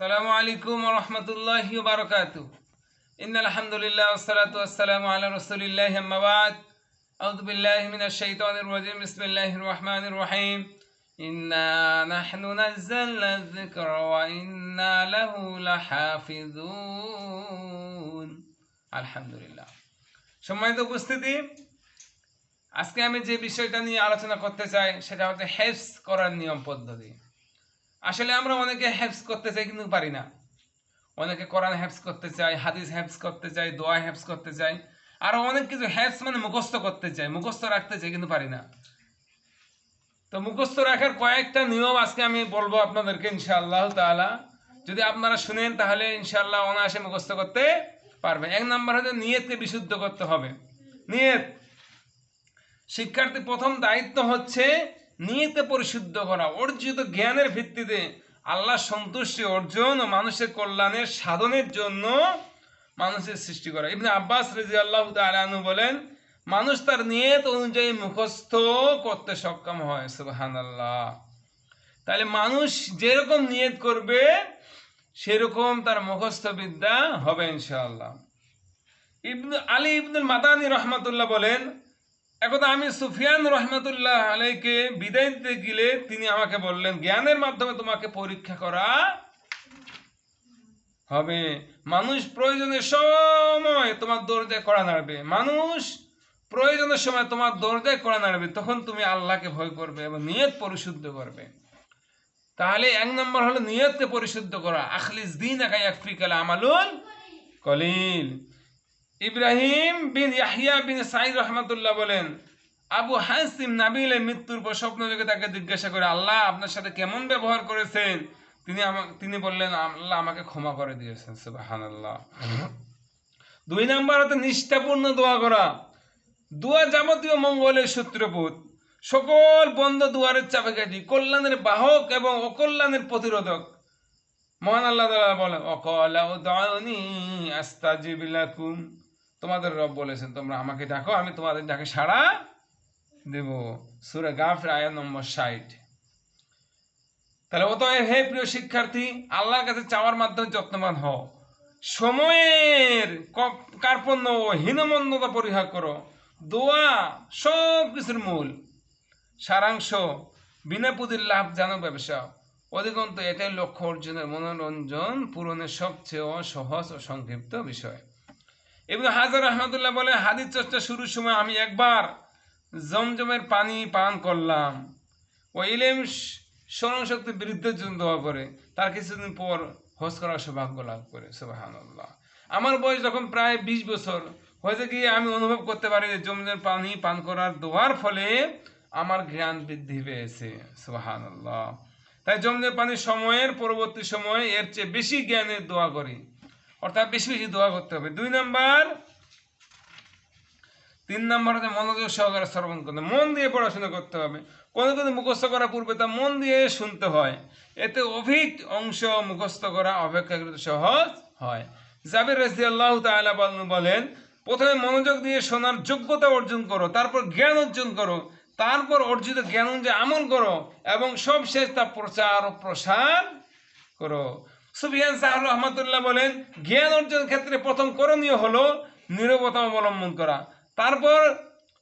السلام عليكم ورحمة الله وبركاته إن الحمد لله والصلاة والسلام على رسول الله أما بعد أعوذ بالله من الشيطان الرجيم بسم الله الرحمن الرحيم إنا نحن نزلنا الذكر وإنا له لحافظون الحمد لله সম্মানিত উপস্থিতি আজকে আমি যে বিষয়টা নিয়ে আলোচনা করতে চাই সেটা হচ্ছে হেফস করার নিয়ম পদ্ধতি আসলে আমরা অনেকে হ্যাপস করতে চাই কিন্তু পারি না। অনেকে কোরআন হ্যাপস করতে চাই হাদিস হ্যাপস করতে চাই দোয়া হ্যাপস করতে চাই আরও অনেক কিছু হ্যাপস মানে মুখস্থ করতে চাই মুখস্থ রাখতে চাই কিন্তু পারি না। তো মুখস্থ রাখার কয়েকটা নিয়ম আজকে আমি বলব আপনাদেরকে ইনশাআল্লাহ তাআলা। যদি আপনারা শুনেন তাহলে ইনশাআল্লাহ অনায়াসে মুখস্থ করতে পারবে এক নম্বর হচ্ছে নিয়তকে বিশুদ্ধ করতে হবে। নিয়ত। শিক্ষার্থী প্রথম দায়িত্ব হচ্ছে নিয়তে পরিশুদ্ধ করা, অর্জিত জ্ঞানের ভিত্তিতে আল্লাহ সন্তুষ্টি অর্জন ও মানুষের কল্যাণের সাধনের জন্য মানুষের সৃষ্টি করা। ইবনে আব্বাস রাজি আল্লাহ তালু বলেন, মানুষ তার নিয়ত অনুযায়ী মুখস্থ করতে সক্ষম হয় সুবাহান আল্লাহ তাহলে মানুষ যেরকম নিয়ত করবে, সেরকম তার মুখস্থ বিদ্যা হবে ইনশাআল্লাহ। ইবনু আলী ইবনুল মাদানী রহমাতুল্লাহ বলেন একদা আমি সুফিয়ান রহমতুল্লাহ আলাইকে বিদায় দিতে গেলে তিনি আমাকে বললেন, জ্ঞানের মাধ্যমে তোমাকে পরীক্ষা করা হবে। মানুষ প্রয়োজনের সময় তোমার দরজায় করা নাড়বে। মানুষ প্রয়োজনের সময় তোমার দরজায় করা নাড়বে, তখন তুমি আল্লাহকে ভয় করবে এবং নিয়ত পরিশুদ্ধ করবে। তাহলে এক নম্বর হলো নিয়তকে পরিশুদ্ধ করা। আখলিস দিন একাই আফ্রিকাল আমালুল কলিল। ইব্রাহিম বিন ইয়াহিয়া বিন সাইদ রহমতুল্লাহ বলেন, আবু হাসিম নাবিলের মৃত্যুর পর স্বপ্ন যোগে তাকে জিজ্ঞাসা করে, আল্লাহ আপনার সাথে কেমন ব্যবহার করেছেন? তিনি আমা- তিনি বললেন, আল্লাহ আমাকে ক্ষমা করে দিয়েছেন সুবাহান আল্লাহ দুই নাম্বার হতে নিষ্ঠাপূর্ণ দোয়া করা। দোয়া যাবতীয় মঙ্গলের সূত্রপুত। সকল বন্ধ দুয়ারের চাবিকাঠি, কল্যাণের বাহক এবং অকল্যাণের প্রতিরোধক। মহান আল্লাহ তাআলা বলে অকলা লাকুম। তোমাদের রব বলেছেন, তোমরা আমাকে ডাকো, আমি তোমাদের ডাকে সাড়া দেব। সুরে গাফির আয়াত নম্বর 60 তাহলে অতএব হে প্রিয় শিক্ষার্থী, আল্লাহর কাছে চাওয়ার মাধ্যমে যত্নবান হও। সময়ের কার্পণ্য ও হীনমন্যতা পরিহার করো। দোয়া সব কিছুর মূল। সারাংশ, বিনা পুঁজির লাভ জানো ব্যবসা। অধিকন্ত এটাই লক্ষ্য অর্জনের মনোরঞ্জন পূরণের সবচেয়ে সহজ ও সংক্ষিপ্ত বিষয়। এবং হাজার রহমতুল্লাহ বলে, হাদিস চর্চা শুরুর সময় আমি একবার জমজমের পানি পান করলাম। ও ইলেম স্মরণ শক্তির বিরুদ্ধে জন্য দোয়া করে, তার কিছুদিন পর হোস করার সৌভাগ্য লাভ করে সুবাহান আমার বয়স যখন প্রায় বিশ বছর, হয়েছে গিয়ে আমি অনুভব করতে পারি যে জমজমের পানি পান করার দোয়ার ফলে আমার জ্ঞান বৃদ্ধি পেয়েছে সুবাহান তাই জমজমের পানি সময়ের পরবর্তী সময়ে এর চেয়ে বেশি জ্ঞানের দোয়া করি। অর্থাৎ বেশি বেশি দোয়া করতে হবে। দুই নাম্বার, তিন নম্বর হচ্ছে মনোযোগ সহকারে শ্রবণ করতে মন দিয়ে পড়াশোনা করতে হবে। কোনো কোনো মুখস্থ করার পূর্বে তা মন দিয়ে শুনতে হয়। এতে অভিক অংশ মুখস্থ করা অপেক্ষাকৃত সহজ হয়। জাবির রাজি আল্লাহ তাআলা বলেন- প্রথমে মনোযোগ দিয়ে শোনার যোগ্যতা অর্জন করো, তারপর জ্ঞান অর্জন করো, তারপর অর্জিত জ্ঞান অনুযায়ী আমল করো এবং সব শেষ তা প্রচার ও প্রসার করো। সুফিয়ান সাহ রহমতুল্লাহ বলেন, জ্ঞান অর্জনের ক্ষেত্রে প্রথম করণীয় হলো নীরবতা অবলম্বন করা। তারপর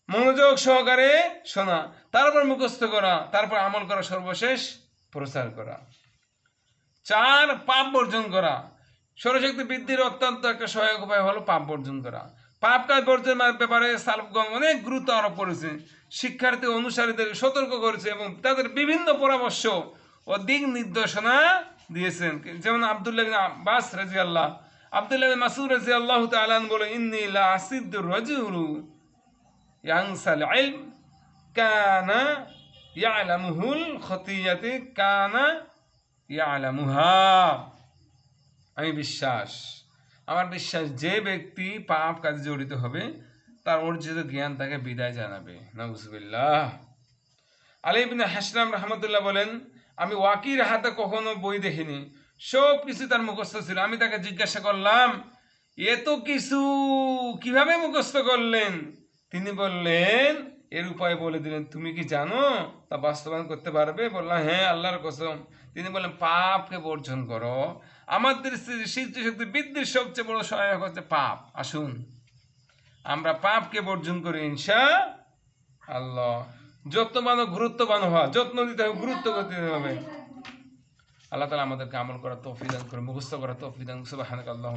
মনোযোগ সহকারে শোনা, তারপর মুখস্থ করা, তারপর আমল করা সর্বশেষ প্রচার করা। চার, পাপ বর্জন করা। সৌরশক্তি বৃদ্ধির অত্যন্ত একটা সহায়ক উপায় হলো পাপ বর্জন করা। পাপ কাজ বর্জনের ব্যাপারে সালফগণ অনেক গুরুত্ব আরোপ করেছে। শিক্ষার্থী অনুসারীদের সতর্ক করেছে এবং তাদের বিভিন্ন পরামর্শ ও দিক নির্দেশনা দিয়েছেন। যেমন আব্দুল্লাহ আব্বাস রাজি আল্লাহ আব্দুল্লাহ মাসুদ রাজি আল্লাহ তালান বলে ইন্নি লা আসিদ্দুর রাজুলু ইয়াংসাল ইলম কানা আমি বিশ্বাস, আমার বিশ্বাস যে ব্যক্তি পাপ কাজে জড়িত হবে, তার অর্জিত জ্ঞান তাকে বিদায় জানাবে। নজবিল্লাহ আলী ইবনে হাসলাম রহমতুল্লাহ বলেন আমি ওয়াকির হাতে কখনো বই দেখিনি। সব কিছু তার মুখস্থ ছিল। আমি তাকে জিজ্ঞাসা করলাম, এত কিছু কীভাবে মুখস্থ করলেন? তিনি বললেন, এর উপায় বলে দিলেন, তুমি কি জানো? তা বাস্তবায়ন করতে পারবে? বললাম হ্যাঁ আল্লাহর কসম। তিনি বললেন, পাপকে বর্জন করো। আমাদের স্মৃতি শক্তি বৃদ্ধির সবচেয়ে বড় সহায়ক হচ্ছে পাপ। আসুন, আমরা পাপকে বর্জন করি, ইনশা আল্লাহ। যত্নবান ও গুরুত্ববান হওয়া, যত্ন দিতে হবে, গুরুত্ব দিতে হবে। আল্লাহ তালা আমাদেরকে আমল করার তৌফিক দান করে মুখস্থ করার তৌফিক দান আল্লাহ